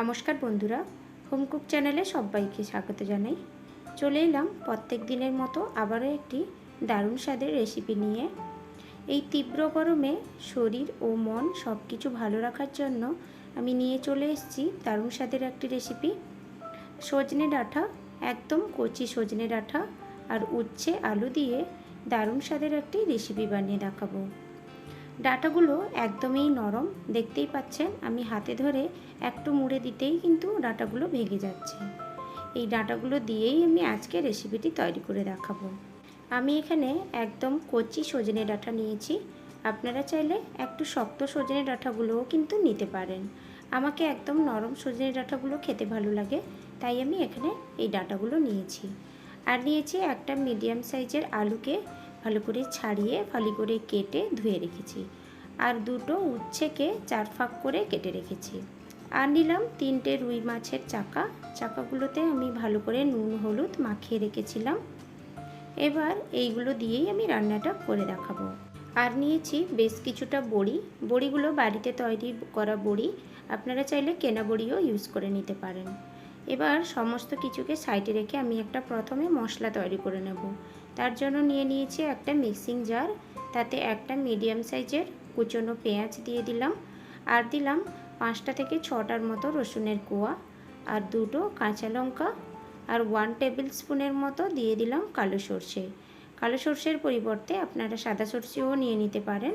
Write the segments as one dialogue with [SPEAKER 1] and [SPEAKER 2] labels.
[SPEAKER 1] নমস্কার বন্ধুরা, হোমকুক চ্যানেলে সবাইকে স্বাগত জানাই। চলে এলাম প্রত্যেক দিনের মতো আবারও একটি দারুণ স্বাদের রেসিপি নিয়ে। এই তীব্র গরমে শরীর ও মন সব কিছু ভালো রাখার জন্য আমি নিয়ে চলে এসেছি দারুণ স্বাদের একটি রেসিপি সজনে ডাঁটা, একদম কচি সজনে ডাঁটা আর উচ্ছে আলু দিয়ে দারুণ স্বাদের একটি রেসিপি বানিয়ে দেখাবো। ডাটাগুলো একদমই নরম। দেখতেই পাচ্ছেন, আমি হাতে ধরে একটু মুড়ে দিতেই কিন্তু ডাটাগুলো ভেঙে যাচ্ছে। এই ডাটাগুলো দিয়েই আমি আজকে রেসিপিটি তৈরি করে দেখাবো। আমি এখানে একদম কচি সজনে ডাটা নিয়েছি। আপনারা চাইলে একটু শক্ত সজনে ডাঁটাগুলোও কিন্তু নিতে পারেন। আমাকে একদম নরম সজনে ডাঁটাগুলো খেতে ভালো লাগে, তাই আমি এখানে এই ডাঁটাগুলো নিয়েছি। আর নিয়েছি একটা মিডিয়াম সাইজের আলুকে ভালো করে ছাড়িয়ে ফালি করে কেটে ধুয়ে রেখেছি। আর দুটো উচ্ছেকে চার ফাঁক করে কেটে রেখেছি। আর নিলাম তিনটে রুই মাছের চাকা। চাকাগুলোতে আমি ভালো করে নুন, হলুদ মাখিয়ে রেখেছিলাম। এবার এইগুলো দিয়েই আমি রান্নাটা করে দেখাবো। আর নিয়েছি বেশ কিছুটা বড়ি। বড়িগুলো বাড়িতে তৈরি করা বড়ি। আপনারা চাইলে কেনা বড়িও ইউজ করে নিতে পারেন। এবার সমস্ত কিছুকে সাইডে রেখে আমি একটা প্রথমে মশলা তৈরি করে নেব। তার জন্য নিয়ে নিয়েছি একটা মিক্সিং জার তাতে একটা মিডিয়াম সাইজের কুচনো পেঁয়াজ দিয়ে দিলাম। আর দিলাম পাঁচটা থেকে ছটার মতো রসুনের কোয়া আর দুটো কাঁচা লঙ্কা আর ওয়ান টেবিল স্পুনের মতো দিয়ে দিলাম কালো সর্ষে। কালো সর্ষের পরিবর্তে আপনারা সাদা সর্ষেও নিয়ে নিতে পারেন।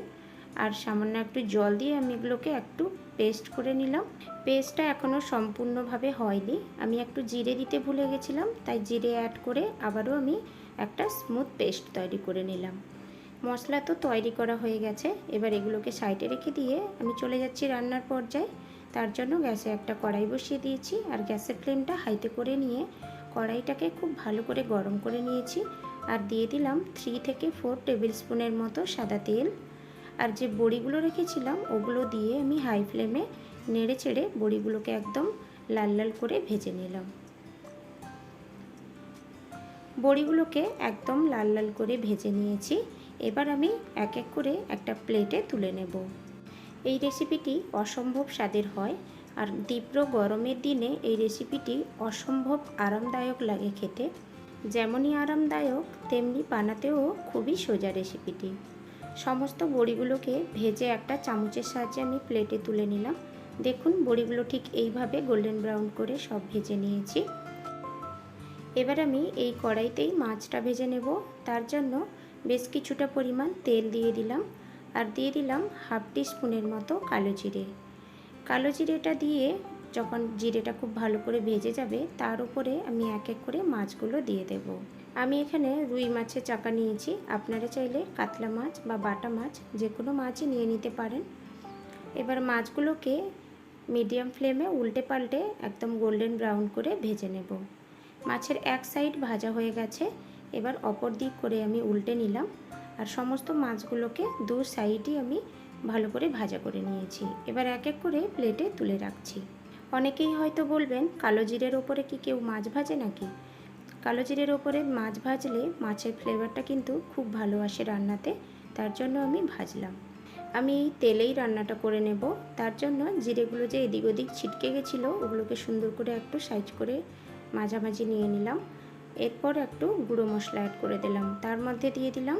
[SPEAKER 1] আর সামান্য একটু জল দিয়ে আমি এগুলোকে একটু পেস্ট করে নিলাম। পেস্টটা এখনও সম্পূর্ণভাবে হয়নি। আমি একটু জিরে দিতে ভুলে গেছিলাম, তাই জিরে অ্যাড করে আবারও আমি একটা স্মুথ পেস্ট তৈরি করে নিলাম। মশলা তো তৈরি করা হয়ে গেছে, এবার এগুলোকে সাইডে রেখে দিয়ে আমি চলে যাচ্ছি রান্নার পর্যায়ে। তার জন্য গ্যাসে একটা কড়াই বসিয়ে দিয়েছি, আর গ্যাসের ফ্লেমটা হাইতে করে নিয়ে কড়াইটাকে খুব ভালো করে গরম করে নিয়েছি, আর দিয়ে দিলাম থ্রি থেকে ফোর টেবিল স্পুনের মতো সাদা তেল। আর যে বড়িগুলো রেখেছিলাম, ওগুলো দিয়ে আমি হাই ফ্লেমে নেড়ে চেড়ে বড়িগুলোকে একদম লাল লাল করে ভেজে নিলাম। বড়িগুলোকে একদম লাল লাল করে ভেজে নিয়েছি। এবার আমি এক এক করে একটা প্লেটে তুলে নেব। এই রেসিপিটি অসম্ভব স্বাদের হয় আর তীব্র গরমের দিনে এই রেসিপিটি অসম্ভব আরামদায়ক লাগে খেতে। যেমনই আরামদায়ক, তেমনি বানাতেও খুবই সোজা রেসিপিটি সমস্ত বড়িগুলোকে ভেজে একটা চামচের সাহায্যে আমি প্লেটে তুলে নিলাম। দেখুন, বড়িগুলো ঠিক এইভাবে গোল্ডেন ব্রাউন করে সব ভেজে নিয়েছি। এবার আমি এই কড়াইতেই মাছটা ভেজে নেব। তার জন্য বেশ কিছুটা পরিমাণ তেল দিয়ে দিলাম আর দিয়ে দিলাম হাফ স্পুনের মতো কালো জিরে। কালো জিরেটা দিয়ে যখন জিরেটা খুব ভালো করে ভেজে যাবে, তার উপরে আমি এক এক করে মাছগুলো দিয়ে দেব। আমি এখানে রুই মাছের চাকা নিয়েছি। আপনারা চাইলে কাতলা মাছ বা বাটা মাছ যে কোনো মাছই নিয়ে নিতে পারেন। এবার মাছগুলোকে মিডিয়াম ফ্লেমে উল্টে পাল্টে একদম গোল্ডেন ব্রাউন করে ভেজে নেব। মাছের এক সাইড ভাজা হয়ে গেছে। এবার অপর দিক করে আমি উল্টে নিলাম। আর সমস্ত মাছগুলোকে দু সাইডই আমি ভালো করে ভাজা করে নিয়েছি। এবার এক এক করে প্লেটে তুলে রাখছি। অনেকেই হয়তো বলবেন, কালো জিরের ওপরে কি কেউ মাছ ভাজে নাকি? কালো জিরের ওপরে মাছ ভাজলে মাছের ফ্লেভারটা কিন্তু খুব ভালো আসে রান্নাতে, তার জন্য আমি ভাজলাম। আমি তেলেই রান্নাটা করে নেব। তার জন্য জিরেগুলো যে এদিক ওদিক ছিটকে গেছিল, ওগুলোকে সুন্দর করে একটু সাইজ করে মাঝামাঝি নিয়ে নিলাম। এরপর একটু গুঁড়ো মশলা অ্যাড করে দিলাম। তার মধ্যে দিয়ে দিলাম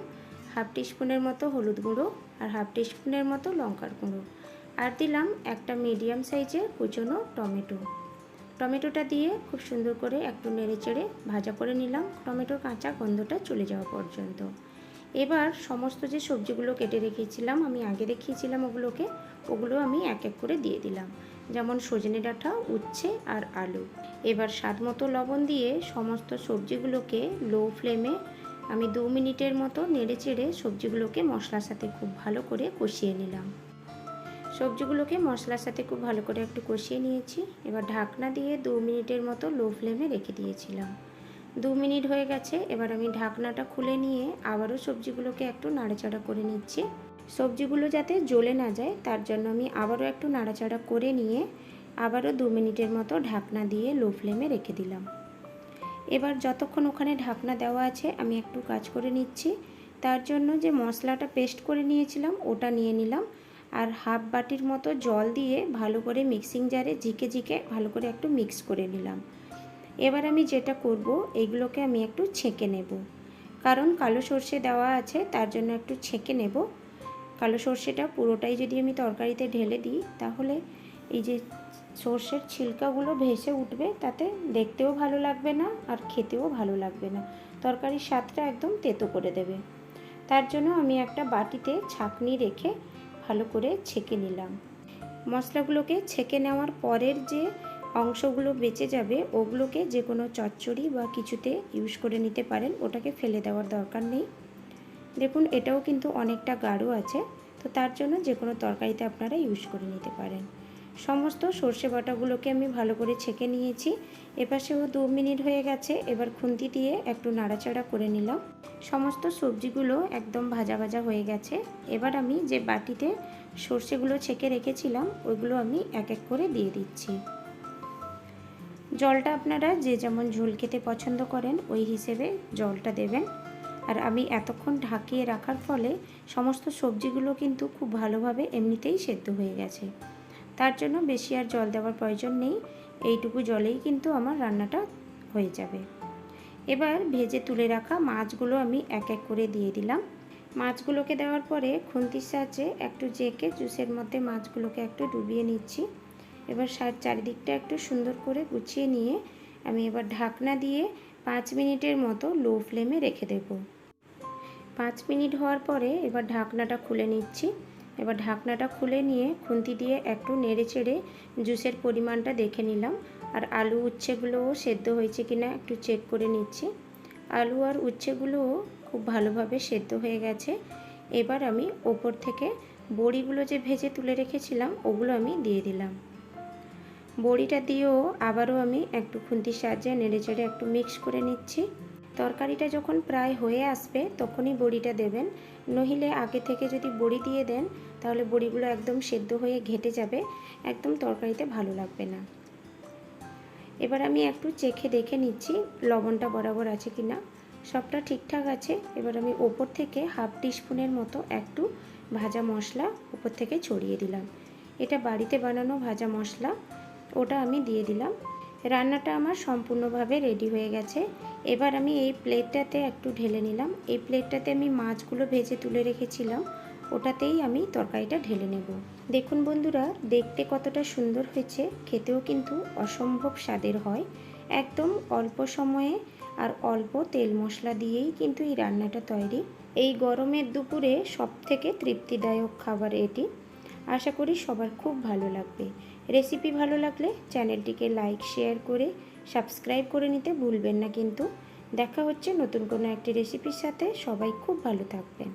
[SPEAKER 1] হাফ টিস্পুনের মতো হলুদ গুঁড়ো আর হাফ টিস্পুনের মতো লঙ্কার গুঁড়ো। আর দিলাম একটা মিডিয়াম সাইজের কুচনো টমেটো। টমেটোটা দিয়ে খুব সুন্দর করে একটু নেড়ে চেড়ে ভাজা করে নিলাম। টমেটোর কাঁচা গন্ধটা চলে যাওয়া পর্যন্ত। এবার সমস্ত যে সবজিগুলো কেটে রেখেছিলাম, আমি আগে দেখিয়েছিলাম ওগুলোকে, ওগুলো আমি এক এক করে দিয়ে দিলাম। যেমন সজনে ডাঁটা, উচ্ছে আর আলু। এবার স্বাদ মতো লবণ দিয়ে সমস্ত সবজিগুলোকে লো ফ্লেমে আমি দু মিনিটের মতো নেড়ে চেড়ে সবজিগুলোকে মশলার সাথে খুব ভালো করে কষিয়ে নিলাম। সবজিগুলোকে মশলার সাথে খুব ভালো করে একটু কষিয়ে নিয়েছি। এবার ঢাকনা দিয়ে দু মিনিটের মতো লো ফ্লেমে রেখে দিয়েছিলাম। দু মিনিট হয়ে গেছে, এবার আমি ঢাকনাটা খুলে নিয়ে আবারও সবজিগুলোকে একটু নাড়াচাড়া করে নিচ্ছি। সবজিগুলো যাতে জ্বলে না যায়, তার জন্য আমি আবারও একটু নাড়াচাড়া করে নিয়ে আবারও দু মিনিটের মতো ঢাকনা দিয়ে লো ফ্লেমে রেখে দিলাম। এবার যতক্ষণ ওখানে ঢাকনা দেওয়া আছে, আমি একটু কাজ করে নিচ্ছি। তার জন্য যে মশলাটা পেস্ট করে নিয়েছিলাম, ওটা নিয়ে নিলাম। আর হাফ বাটির মতো জল দিয়ে ভালো করে মিক্সিং জারে ঝিকে ঝিকে ভালো করে একটু মিক্স করে নিলাম। এবার আমি যেটা করব, এগুলোকে আমি একটু ছেঁকে নেব। কারণ কালো সর্ষে দেওয়া আছে, তার জন্য একটু ছেঁকে নেব। কালো সর্ষেটা পুরোটাই যদি আমি তরকারিতে ঢেলে দিই, তাহলে এই যে সর্ষের ছিলকাগুলো ভেসে উঠবে, তাতে দেখতেও ভালো লাগবে না আর খেতেও ভালো লাগবে না। তরকারির স্বাদটা একদম তেতো করে দেবে। তার জন্য আমি একটা বাটিতে ছাঁকনি রেখে ভালো করে ছেঁকে নিলাম। মশলাগুলোকে ছেঁকে নেওয়ার পরের যে অংশগুলো বেঁচে যাবে, ওগুলোকে যে কোনো চচ্চড়ি বা কিছুতে ইউজ করে নিতে পারেন, ওটাকে ফেলে দেওয়ার দরকার নেই। দেখুন, এটাও কিন্তু অনেকটা গাঢ় আছে। তো তার জন্য যে কোনো তরকারিতে আপনারা ইউজ করে নিতে পারেন। সমস্ত সর্ষে বাটাগুলোকে আমি ভালো করে ছেঁকে নিয়েছি। এপাশেও দু মিনিট হয়ে গেছে, এবার খুন্তি দিয়ে একটু নাড়াচাড়া করে নিলাম। সমস্ত সবজিগুলো একদম ভাজা ভাজা হয়ে গেছে। এবার আমি যে বাটিতে সর্ষেগুলো ছেঁকে রেখেছিলাম ওইগুলো আমি এক এক করে দিয়ে দিচ্ছি। জলটা আপনারা যে যেমন ঝোল খেতে পছন্দ করেন, ওই হিসেবে জলটা দেবেন। আর আমি এতক্ষণ ঢাকিয়ে রাখার ফলে সমস্ত সবজিগুলো কিন্তু খুব ভালোভাবে এমনিতেই সেদ্ধ হয়ে গেছে। তার জন্য বেশি আর জল দেওয়ার প্রয়োজন নেই, এইটুকু জলেই কিন্তু আমার রান্নাটা হয়ে যাবে। এবার ভেজে তুলে রাখা মাছগুলো আমি এক এক করে দিয়ে দিলাম। মাছগুলোকে দেওয়ার পরে খুন্তির সাহায্যে একটু জেকে জুসের মধ্যে মাছগুলোকে একটু ডুবিয়ে নিচ্ছি। এবার সার চারিদিকটা একটু সুন্দর করে গুছিয়ে নিয়ে আমি এবার ঢাকনা দিয়ে পাঁচ মিনিটের মতো লো ফ্লেমে রেখে দেব। পাঁচ মিনিট হওয়ার পরে এবার ঢাকনাটা খুলে নিচ্ছি। এবার ঢাকনাটা খুলে নিয়ে খুন্তি দিয়ে একটু নেড়ে চেড়ে জুসের পরিমাণটা দেখে নিলাম। আর আলু উচ্ছেগুলোও সেদ্ধ হয়েছে কিনা একটু চেক করে নিচ্ছি। আলু আর উচ্ছেগুলোও খুব ভালোভাবে সেদ্ধ হয়ে গেছে। এবার আমি ওপর থেকে বড়িগুলো যে ভেজে তুলে রেখেছিলাম, ওগুলো আমি দিয়ে দিলাম। বড়িটা দিয়েও আবারও আমি একটু খুন্তির সাহায্যে নেড়ে চেড়ে একটু মিক্স করে নিচ্ছি। তরকারিটা যখন প্রায় হয়ে আসবে, তখনই বড়িটা দেবেন। নহিলে আগে থেকে যদি বড়ি দিয়ে দেন, তাহলে বড়িগুলো একদম সেদ্ধ হয়ে ঘেটে যাবে। একদম তরকারিতে ভালো লাগবে না। এবার আমি একটু চেখে দেখে নিচ্ছি লবণটা বরাবর আছে কি না সবটা ঠিকঠাক আছে। এবার আমি ওপর থেকে হাফ টিস্পুনের মতো একটু ভাজা মশলা উপর থেকে ছড়িয়ে দিলাম। এটা বাড়িতে বানানো ভাজা মশলা, ওটা আমি দিয়ে দিলাম। রান্নাটা আমার সম্পূর্ণভাবে রেডি হয়ে গেছে। এবার আমি এই প্লেটটাতে একটু ঢেলে নিলাম। এই প্লেটটাতে আমি মাছগুলো ভেজে তুলে রেখেছিলাম। ওটাতেই আমি তরকারিটা ঢেলে নেব। দেখুন বন্ধুরা, দেখতে কতটা সুন্দর হয়েছে। খেতেও কিন্তু অসম্ভব স্বাদের হয়। একদম অল্প সময়ে আর অল্প তেল মশলা দিয়েই কিন্তু এই রান্নাটা তৈরি। এই গরমের দুপুরে সব থেকে তৃপ্তিদায়ক খাবার এটি। আশা করি সবার খুব ভালো লাগবে। রেসিপি ভালো লাগলে চ্যানেলটিকে লাইক, শেয়ার করে সাবস্ক্রাইব করে নিতে ভুলবেন না কিন্তু। দেখা হচ্ছে নতুন কোনো একটি রেসিপির সাথে। সবাই খুব ভালো থাকবেন।